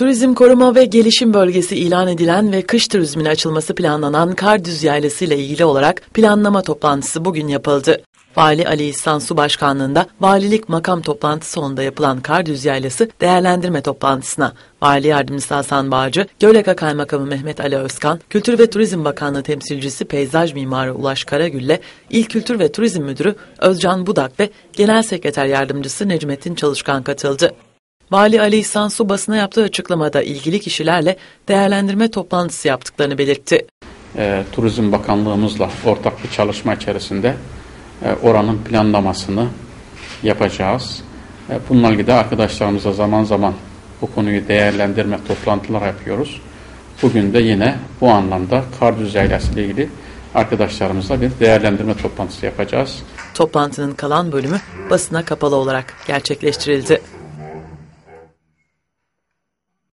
Turizm Koruma ve Gelişim Bölgesi ilan edilen ve kış turizmine açılması planlanan Kardüz Yaylası ile ilgili olarak planlama toplantısı bugün yapıldı. Vali Ali İhsan Su Başkanlığında valilik makam toplantısı sonunda yapılan Kardüz Yaylası değerlendirme toplantısına Vali Yardımcısı Hasan Bağcı, Göleka Kaymakamı Mehmet Ali Özkan, Kültür ve Turizm Bakanlığı Temsilcisi Peyzaj Mimarı Ulaş Karagül'le İl Kültür ve Turizm Müdürü Özcan Budak ve Genel Sekreter Yardımcısı Necmettin Çalışkan katıldı. Vali Ali İhsan Su basına yaptığı açıklamada ilgili kişilerle değerlendirme toplantısı yaptıklarını belirtti. E, Turizm Bakanlığımızla ortak bir çalışma içerisinde e, oranın planlamasını yapacağız. E, bununla ilgili de arkadaşlarımızla zaman zaman bu konuyu değerlendirme toplantılar yapıyoruz. Bugün de yine bu anlamda kar düzeylesi ile ilgili arkadaşlarımızla bir değerlendirme toplantısı yapacağız. Toplantının kalan bölümü basına kapalı olarak gerçekleştirildi.